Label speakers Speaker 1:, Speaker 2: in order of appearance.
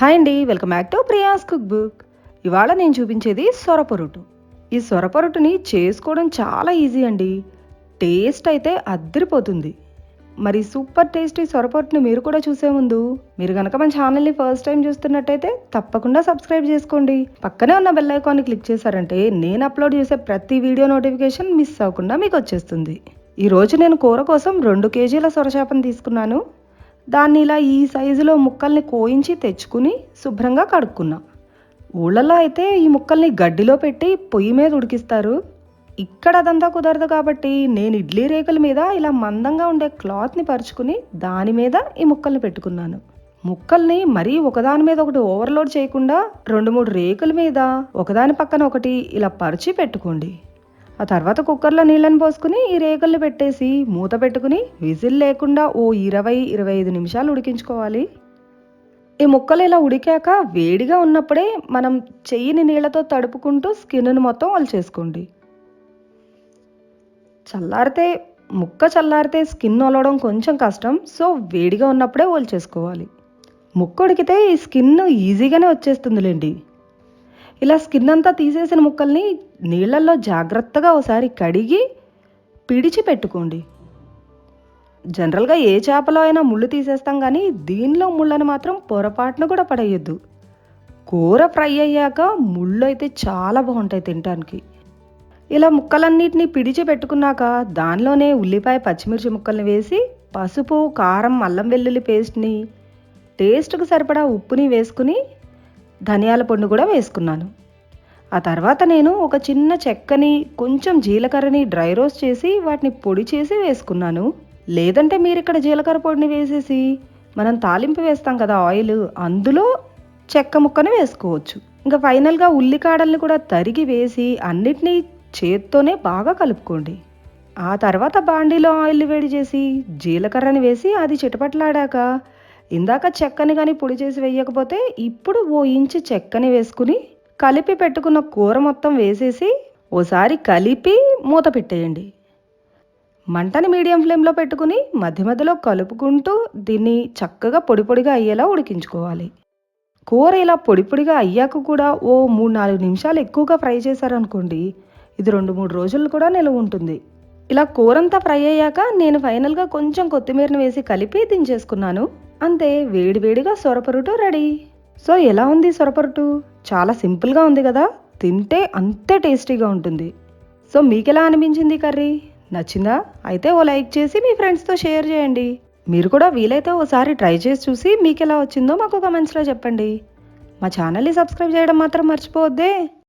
Speaker 1: Hi అండి welcome back to Priya's cook book. ఇవాళ నేను చూపించేది సొరపొరుటు ఈ సొరపొరుటుని చేసుకోవడం చాలా ఈజీ అండి. టేస్ట్ అయితే అద్దరిపోతుంది. మరి సూపర్ టేస్టీ సొరపొట్టుని మీరు కూడా చూసే ముందు మీరు కనుక మన ఛానల్ని ఫస్ట్ టైం చూస్తున్నట్టయితే తప్పకుండా సబ్స్క్రైబ్ చేసుకోండి. పక్కనే ఉన్న బెల్ ఐకాన్ని క్లిక్ చేశారంటే నేను అప్లోడ్ చేసే ప్రతి వీడియో నోటిఫికేషన్ మిస్ అవ్వకుండా మీకు వచ్చేస్తుంది. ఈరోజు నేను కూర కోసం రెండు కేజీల సొరచేపను తీసుకున్నాను. దాన్ని ఇలా ఈ సైజులో ముక్కల్ని కోయించి తెచ్చుకుని శుభ్రంగా కడుక్కున్నా. ఊళ్ళలో అయితే ఈ ముక్కల్ని గడ్డిలో పెట్టి పొయ్యి మీద ఉడికిస్తారు. ఇక్కడ అదంతా కుదరదు కాబట్టి నేను ఇడ్లీ రేకుల మీద ఇలా మందంగా ఉండే క్లాత్ని పరుచుకుని దాని మీద ఈ ముక్కల్ని పెట్టుకున్నాను. ముక్కల్ని మరీ ఒకదాని మీద ఒకటి ఓవర్లోడ్ చేయకుండా రెండు మూడు రేకుల మీద ఒకదాని పక్కన ఒకటి ఇలా పరిచి పెట్టుకోండి. ఆ తర్వాత కుక్కర్లో నీళ్ళని పోసుకుని ఈ రేకుల్ని పెట్టేసి మూత పెట్టుకుని విజిల్ లేకుండా ఓ ఇరవై ఇరవై ఐదు నిమిషాలు ఉడికించుకోవాలి. ఈ ముక్కలు ఇలా ఉడికాక వేడిగా ఉన్నప్పుడే మనం చెయ్యిని నీళ్ళతో తడుపుకుంటూ స్కిన్ను మొత్తం చేసుకోండి. చల్లారితే ముక్క చల్లారితే స్కిన్ ఒలవడం కొంచెం కష్టం సో వేడిగా ఉన్నప్పుడే చేసుకోవాలి. ముక్క ఉడికితే ఈ స్కిన్ ఈజీగానే వచ్చేస్తుందిలేండి. ఇలా స్కిన్ అంతా తీసేసిన ముక్కల్ని నీళ్ళల్లో జాగ్రత్తగా ఒకసారి కడిగి పిడిచి పెట్టుకోండి. జనరల్గా ఏ చేపలో అయినా ముళ్ళు తీసేస్తాం కానీ దీనిలో ముళ్ళని మాత్రం పొరపాటున కూడా పడేయద్దు. కూర ఫ్రై అయ్యాక ముళ్ళు అయితే చాలా బాగుంటాయి తినడానికి ఇలా ముక్కలన్నిటిని పిడిచి పెట్టుకున్నాక దానిలోనే ఉల్లిపాయ పచ్చిమిర్చి ముక్కల్ని వేసి పసుపు కారం అల్లం వెల్లుల్లి పేస్ట్ని టేస్ట్కి సరిపడా ఉప్పుని వేసుకుని ధనియాల పొడిని కూడా వేసుకున్నాను. ఆ తర్వాత నేను ఒక చిన్న చెక్కని కొంచెం జీలకర్రని డ్రై రోస్ట్ చేసి వాటిని పొడి చేసి వేసుకున్నాను. లేదంటే మీరు ఇక్కడ జీలకర్ర పొడిని వేసేసి మనం తాలింపు వేస్తాం కదా ఆయిల్ అందులో చెక్క ముక్కని వేసుకోవచ్చు. ఇంకా ఫైనల్గా ఉల్లికాడల్ని కూడా తరిగి వేసి అన్నిటినీ చేత్తోనే బాగా కలుపుకోండి. ఆ తర్వాత బాండీలో ఆయిల్ వేడి చేసి జీలకర్రని వేసి అది చిటపట్లాడాక ఇందాక చెక్కని కానీ పొడి చేసి వేయకపోతే ఇప్పుడు ఓ ఇంచు చెక్కని వేసుకుని కలిపి పెట్టుకున్న కూర మొత్తం వేసేసి ఓసారి కలిపి మూత పెట్టేయండి. మంటని మీడియం ఫ్లేమ్లో పెట్టుకుని మధ్య మధ్యలో కలుపుకుంటూ దీన్ని చక్కగా పొడి పొడిగా అయ్యేలా ఉడికించుకోవాలి. కూర ఇలా పొడి పొడిగా అయ్యాక కూడా ఓ మూడు నాలుగు నిమిషాలు ఎక్కువగా ఫ్రై చేశారనుకోండి ఇది రెండు మూడు రోజులు కూడా నిలవ ఉంటుంది. ఇలా కూరంతా ఫ్రై అయ్యాక నేను ఫైనల్గా కొంచెం కొత్తిమీరని వేసి కలిపి దించేసుకున్నాను. అంతే వేడివేడిగా సొరపరుటు రెడీ. సో ఎలా ఉంది సొరపరుటు? చాలా సింపుల్గా ఉంది కదా? తింటే అంతే టేస్టీగా ఉంటుంది. సో మీకు ఎలా అనిపించింది కర్రీ? నచ్చిందా? అయితే ఓ లైక్ చేసి మీ ఫ్రెండ్స్తో షేర్ చేయండి. మీరు కూడా వీలైతే ఓసారి ట్రై చేసి చూసి మీకు ఎలా వచ్చిందో మాకు కమెంట్స్లో చెప్పండి. మా ఛానల్ని సబ్స్క్రైబ్ చేయడం మాత్రం మర్చిపోవద్దే.